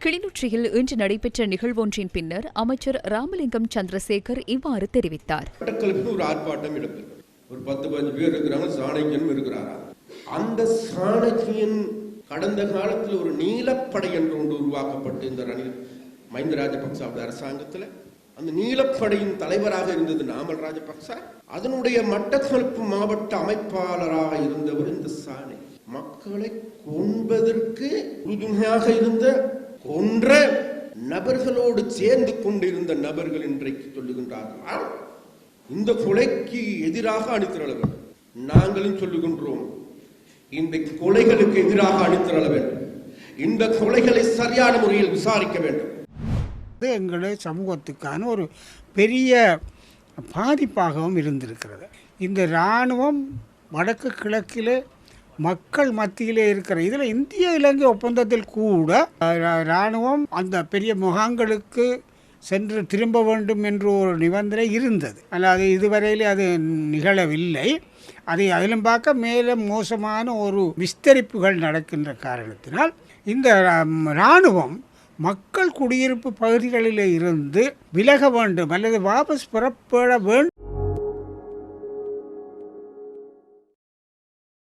கிளிநொச்சியில் இன்று நடைபெற்ற நிகழ்வொன்றின் பின்னர் அமைச்சர் ராமலிங்கம் சந்திரசேகர் இவ்வாறு தெரிவித்தார். ஒரு ஆர்ப்பாட்டம் எடுப்பு ஒரு பத்து பதினஞ்சு பேர் இருக்கிறாங்க சாணக்கியனும் இருக்கிறாரா? அந்த சாணக்கியன் கடந்த காலத்தில் ஒரு நீலப்படை என்று ஒன்று உருவாக்கப்பட்டு இந்த ரணில் மஹிந்த ராஜபக்சாவுடைய அரசாங்கத்தில் அந்த நீலப்படையின் தலைவராக இருந்தது நாமல் ராஜபக்ச அதனுடைய மட்டக்களப்பு மாவட்ட அமைப்பாளராக இருந்தவர் இந்த சாணை மக்களை கொன்பதற்கு உறுதுணையாக இருந்த கொன்ற நபர்களோடு சேர்ந்து கொண்டிருந்த நபர்கள் இன்றைக்கு சொல்லுகின்றார்கள். இந்த கொலைக்கு எதிராக அணிதிரள வேண்டும் நாங்களும் சொல்லுகின்றோம் இந்த கொலைகளுக்கு எதிராக அணிதிரள வேண்டும் இந்த கொலைகளை சரியான முறையில் விசாரிக்க வேண்டும். இது எங்களுடைய சமூகத்துக்கான ஒரு பெரிய பாதிப்பாகவும் இருந்திருக்கிறது. இந்த இராணுவம் வடக்கு கிழக்கிலே மக்கள் மத்தியிலே இருக்கிற இதில் இந்திய இலங்கை ஒப்பந்தத்தில் கூட இராணுவம் அந்த பெரிய முகாங்களுக்கு சென்று திரும்ப வேண்டும் என்ற ஒரு நிபந்தனை இருந்தது. அல்லது இதுவரையிலே அது நிகழவில்லை. அதை அதிலும் பார்க்க மேலும் மோசமான ஒரு விஸ்தரிப்புகள் நடக்கின்ற காரணத்தினால் இந்த இராணுவம் மக்கள் குடியிருப்பு பகுதிகளிலே இருந்து விலக வேண்டும் அல்லது வாபஸ் புறப்பட வேண்டும்